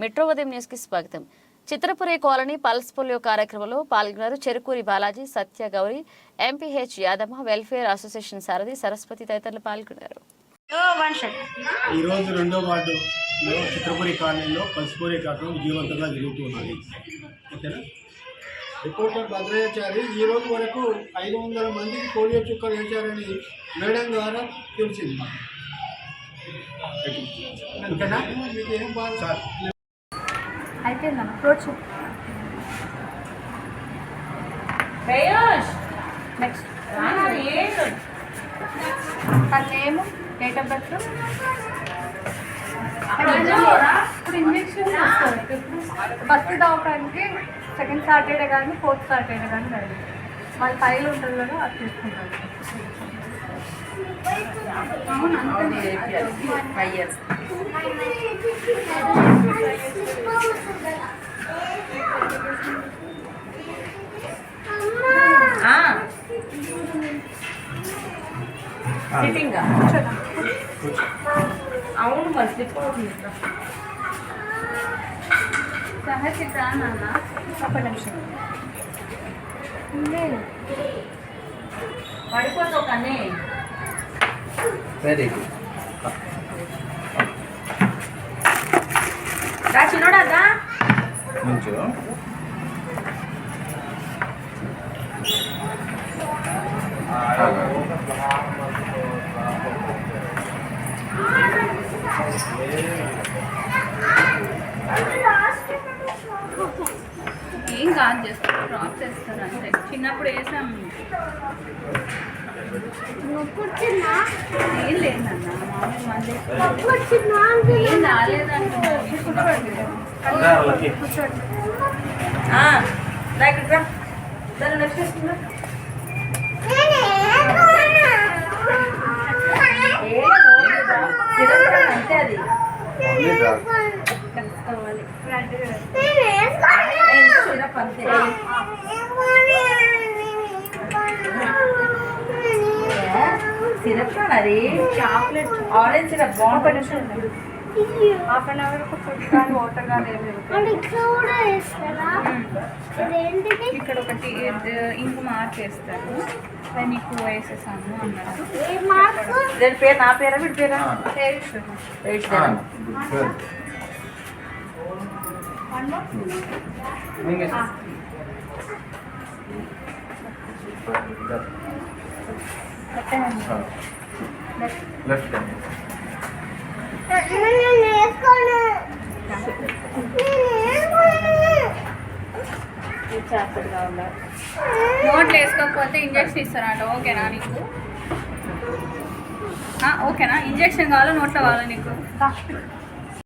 Metro ఉదయం న్యూస్కి స్వాగతం. చిత్రపురి కాలనీ పల్స్ పోలియో కార్యక్రమంలో పాల్గొన్నారు Cherukuri Balaji Satya Gauri MPH Yadamma welfare association Sarathi Saraswati తదితరులు పాల్గొన్నారు. ఈరోజు రెండో వార్డులో చిత్రపురి కాలనీలో పసుపూరి కార్యక్రమం విజయవంతంగా జరుగుతున్నది. రిపోర్టర్ భద్రాచారి ఈ రోజు వరకు ఐదు వందల మందికి పోలియో చుక్కలు వేశారని మేడం ద్వారా తెలిసింది. మాకు. ఓకేనా? మీకు ఏం బాధ? సార్ అయిపోయిందన్న రోజు నెక్స్ట్ తన నేమ్ డేట్ ఆఫ్ బర్త్ ఇప్పుడు ఇంజక్షన్ వస్తుంది. ఫస్ట్ దవకానికి సెకండ్ సాటర్డే కానీ ఫోర్త్ సాటర్డే కానీ రండి వాళ్ళ ఫైల్ ఉంటుంది కదా అది తీసుకుంటారు. అవును అంతే ఫైవ్ ఇయర్స్ సిట్టింగ్ అవును మరి స్లిప్ అవుతుంది సహచిత నాన్న. ఒక నిమిషం. పడిపోతావు కానీ. వెరీ గుడ్ రా చిన్నోడా ఏం కాదు చేస్తారు డ్రాప్ చేస్తారు అంతే. చిన్నప్పుడు వేసాం. ఏం లేదన్న మామూలు ఏం రాలేదంటున్నాను కూర్చోండి. ఇక్కడికి రా. దాన్ని నెక్స్ట్ వేసుకుందా అంతే అది కలుసుకోవాలి సిరప్ అది చాక్లెట్ ఆరెంజ్ సిరప్ బాగుంటుంది హాఫ్ అన్ అవర్ కానీ వాటర్ కానీ ఇక్కడ ఒకటి ఇంక మార్క్ వేస్తారు అది నీకు వేసేసాము అన్నారు దాని పేరు నా పేరా వీడి పేరా? చేయిస్తున్నాం రైట్ గుడ్ లెఫ్ట్ నోట్లు వేసుకోకపోతే ఇంజక్షన్ ఇస్తారంట. ఓకేనా నీకు? ఓకేనా? ఇంజక్షన్ కావాలా? నోట్లో కావాలా నీకు?